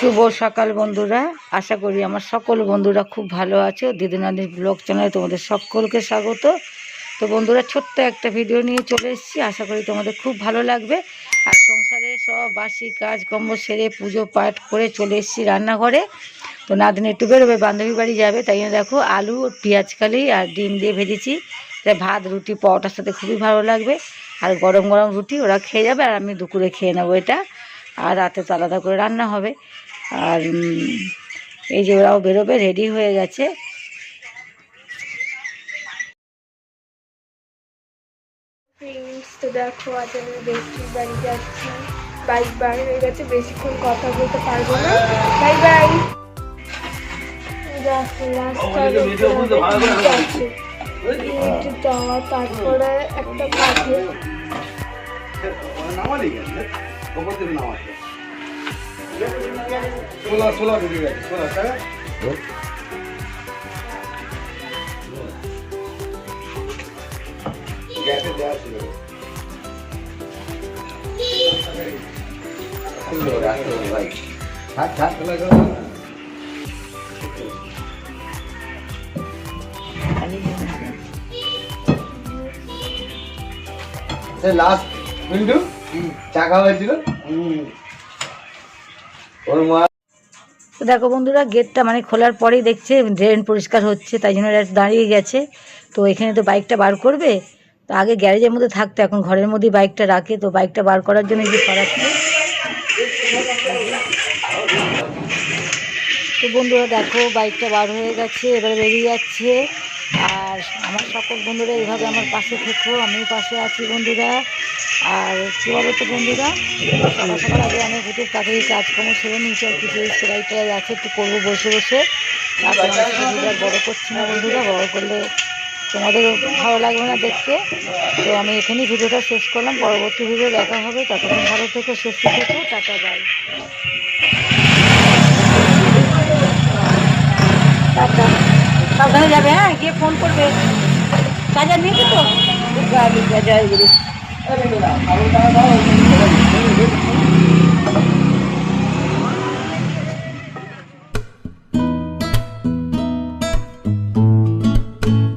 শুভ সকাল বন্ধুরা। আশা করি আমার সকল বন্ধুরা খুব ভালো আছে। দিদিনানির ব্লগ চ্যানেলে তোমাদের সকলকে স্বাগত। তো বন্ধুরা, ছোট্ট একটা ভিডিও নিয়ে চলে এসেছি। আশা করি তোমাদের খুব ভালো লাগবে। আর সংসারে সব বাসি কাজ কর্ম সেরে পুজো পাঠ করে চলে এসেছি রান্নাঘরে। তো নাদিন একটু বেরোবে বান্ধবী বাড়ি যাবে, তাই জন্য দেখো আলু পেঁয়াজ কালি আর ডিম দিয়ে ভেজেছি। এটা ভাত, রুটি, পরোটার সাথে খুবই ভালো লাগবে। আর গরম গরম রুটি ওরা খেয়ে যাবে আর আমি দুপুরে খেয়ে নেব এটা। আর রাতে তো আলাদা করে রান্না হবে। আর উম, এই যে ওরাও বেরোবে রেডি হয়ে গেছে। তো দেখো আজ আমি বেস্টির বাড়ি যাচ্ছি। বাইক বার হয়ে গেছে বেশিক্ষণ কথা বলতে পারব না। বাই বাই যাওয়া তারপরে একটা কাজে। ষোলো ষোলো ঢুকে গেছে ষোলো টাকা গ্যাসে দেওয়া ছিল। লাস্ট মিন্টু চাকা হয়েছিল ওর মা তো দেখো বন্ধুরা, গেটটা মানে খোলার পরেই দেখছে ড্রেন পরিষ্কার হচ্ছে, তাই জন্য দাঁড়িয়ে গেছে। তো এখানে তো বাইকটা বার করবে, তো আগে গ্যারেজের মধ্যে থাকতো, এখন ঘরের মধ্যেই বাইকটা রাখে। তো বাইকটা বার করার জন্য যে সরাচ্ছে তো বন্ধুরা, দেখো বাইকটা বার হয়ে গেছে, এবারে বেরিয়ে যাচ্ছে। আর আমার সকল বন্ধুরা, এইভাবে আমার পাশে থেকো, আমিও পাশে আছি বন্ধুরা। আর কী বলো তো বন্ধুরা সকাল আগে আমি একটু তাড়াতাড়ি কাজকর্ম সেরে নিয়েছি আর কিছু সেলাই টেলাই আছে একটু করব বসে বসে। আর বড়ো করছি না বন্ধুরা বড়ো করলে তোমাদের ভালো লাগবে না দেখতে। তো আমি এখানেই ভিডিওটা শেষ করলাম পরবর্তী ভিডিও দেখা হবে ততক্ষণ ভালো থেকে সুস্থ থেকো টাটা বাই। টাটা। সাবধানে যাবে হ্যাঁ গিয়ে ফোন করবে। চার্জার নিয়েছি তো। Dari belah 好